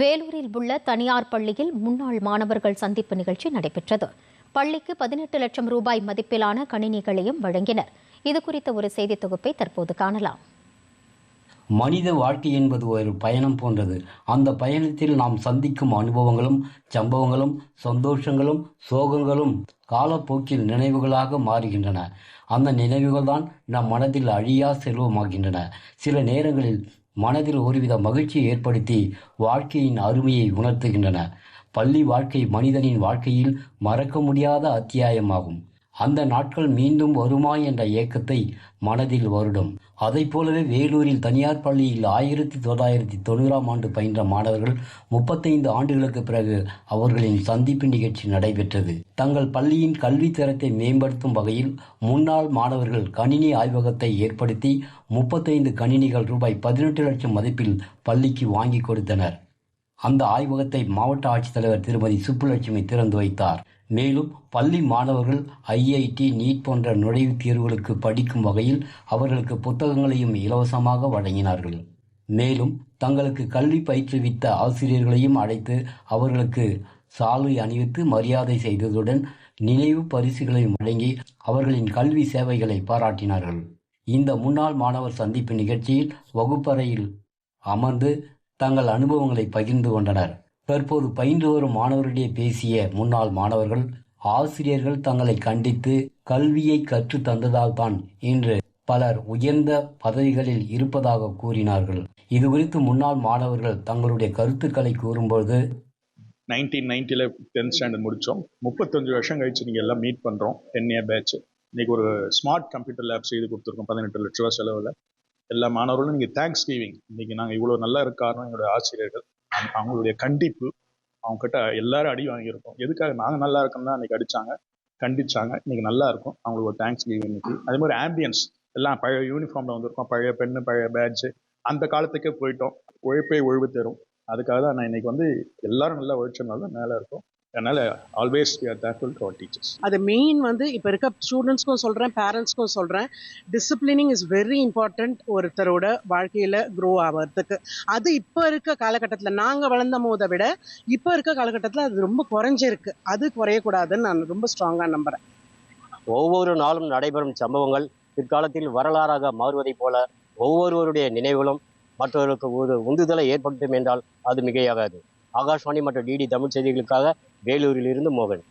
வேலூரில் உள்ள தனியார் பள்ளியில் முன்னாள் மாணவர்கள் சந்திப்பு நிகழ்ச்சி நடைபெற்றது. பள்ளிக்கு பதினெட்டு லட்சம் ரூபாய் மதிப்பிலான கணினிகளையும் வழங்கினர். இது குறித்த ஒரு செய்தி தொகுப்பை தற்போது காணலாம். மனித வாழ்க்கை என்பது ஒரு பயணம் போன்றது. அந்த பயணத்தில் நாம் சந்திக்கும் அனுபவங்களும் சம்பவங்களும் சந்தோஷங்களும் சோகங்களும் காலப்போக்கில் நினைவுகளாக மாறுகின்றன. அந்த நினைவுகள் தான் நம் மனதில் அழியா செல்வமாகின்றன. சில நேரங்களில் மனதில் ஒருவித மகிழ்ச்சியை ஏற்படுத்தி வாழ்க்கையின் அருமையை உணர்த்துகின்றன. பள்ளி வாழ்க்கை மனிதனின் வாழ்க்கையில் மறக்க முடியாத அத்தியாயமாகும். அந்த நாட்கள் மீண்டும் வருமா என்ற ஏக்கத்தை மனதில் வருடும். அதைப் போலவே வேலூரில் தனியார் பள்ளியில் ஆயிரத்தி தொள்ளாயிரத்தி தொண்ணூறாம் ஆண்டு பயின்ற மாணவர்கள் முப்பத்தைந்து ஆண்டுகளுக்கு பிறகு அவர்களின் சந்திப்பு நிகழ்ச்சி நடைபெற்றது. தங்கள் பள்ளியின் கல்வி தரத்தை மேம்படுத்தும் வகையில் முன்னாள் மாணவர்கள் கணினி ஆய்வகத்தை ஏற்படுத்தி முப்பத்தைந்து கணினிகள் ரூபாய் பதினெட்டு லட்சம் மதிப்பில் பள்ளிக்கு வாங்கி கொடுத்தனர். அந்த ஆய்வகத்தை மாவட்ட ஆட்சித்தலைவர் திருமதி சுப்புலட்சுமி திறந்து வைத்தார். மேலும் பள்ளி மாணவர்கள் ஐஐடி நீட் போன்ற நுழைவுத் தேர்வுகளுக்கு படிக்கும் வகையில் அவர்களுக்கு புத்தகங்களையும் இலவசமாக வழங்கினார்கள். மேலும் தங்களுக்கு கல்வி பயிற்றுவித்த ஆசிரியர்களையும் அழைத்து அவர்களுக்கு சாலை அணிவித்து மரியாதை செய்ததுடன் நினைவு பரிசுகளையும் வழங்கி அவர்களின் கல்வி சேவைகளை பாராட்டினார்கள். இந்த முன்னாள் மாணவர் சந்திப்பு நிகழ்ச்சியில் வகுப்பறையில் அமர்ந்து தங்கள் அனுபவங்களை பகிர்ந்து கொண்டனர். தற்போது பயின்று வரும் மாணவர்களிடையே பேசிய முன்னாள் மாணவர்கள் ஆசிரியர்கள் தங்களை கண்டித்து கல்வியை கற்று தந்ததால் தான் இன்று பலர் உயர்ந்த பதவிகளில் இருப்பதாக கூறினார்கள். இது குறித்து முன்னாள் மாணவர்கள் தங்களுடைய கருத்துக்களை கூறும்போது நைன்டீன் நைன்ட்டியில் டென்த் ஸ்டாண்டர்ட் முடித்தோம் முப்பத்தஞ்சு வருஷம் கழிச்சு நீங்கள் எல்லாம் மீட் பண்ணுறோம் டென் இயர் பேட்ச் இன்னைக்கு ஒரு ஸ்மார்ட் கம்ப்யூட்டர் லேப் செய்து கொடுத்துருக்கோம் பதினெட்டு லட்ச ரூபா செலவில். எல்லா மாணவர்களும் நீங்கள் தேங்க்ஸ் கிவிங் இன்னைக்கு நாங்கள் இவ்வளோ நல்லா இருக்காருன்னு எங்களுடைய ஆசிரியர்கள் அவங்களுடைய கண்டிப்பு அவங்க கிட்ட எல்லாரும் அடி வாங்கியிருக்கோம். எதுக்காக நாங்கள் நல்லா இருக்கோம் தான் அன்னைக்கு அடிச்சாங்க கண்டிச்சாங்க. இன்னைக்கு நல்லா இருக்கும். அவங்களுக்கு ஒரு தேங்க்ஸ் கிவிங் இன்னைக்கு. அதே மாதிரி ஆம்பியன்ஸ் எல்லாம் பழைய யூனிஃபார்மில் வந்திருக்கோம். பழைய பெண்ணு பழைய பேட்ஜு அந்த காலத்துக்கே போயிட்டோம். உழைப்பே ஒழிவு தரும். அதுக்காக தான் நான் இன்னைக்கு வந்து எல்லாரும் நல்லா உழைச்சனால மேலே இருக்கும். அதனால always we are thankful to our teachers. அது மெயின் வந்து இப்போ இருக்க ஸ்டூடெண்ட்ஸ்க்கும் சொல்கிறேன் பேரண்ட்ஸ்க்கும் சொல்கிறேன் டிசிப்ளினிங் இஸ் வெரி இம்பார்ட்டண்ட் ஒருத்தரோட வாழ்க்கையில் க்ரோ ஆகிறதுக்கு அது இப்போ இருக்க காலகட்டத்தில் நாங்கள் வளர்ந்த போதை விட இப்போ இருக்க காலகட்டத்தில் அது ரொம்ப குறைஞ்சிருக்கு. அது குறையக்கூடாதுன்னு நான் ரொம்ப ஸ்ட்ராங்காக நம்புகிறேன் ஒவ்வொரு நாளும் நடைபெறும் சம்பவங்கள் பிற்காலத்தில் வரலாறாக மாறுவதைப் போல ஒவ்வொருவருடைய நினைவுகளும் மற்றவர்களுக்கு ஒரு உந்துதலை ஏற்படுத்தும் என்றால் அது மிகையாகாது. ஆகாஷ்வாணி மற்றும் டிடி தமிழ் செய்திகளுக்காக வேலூரிலிருந்து மோகன்.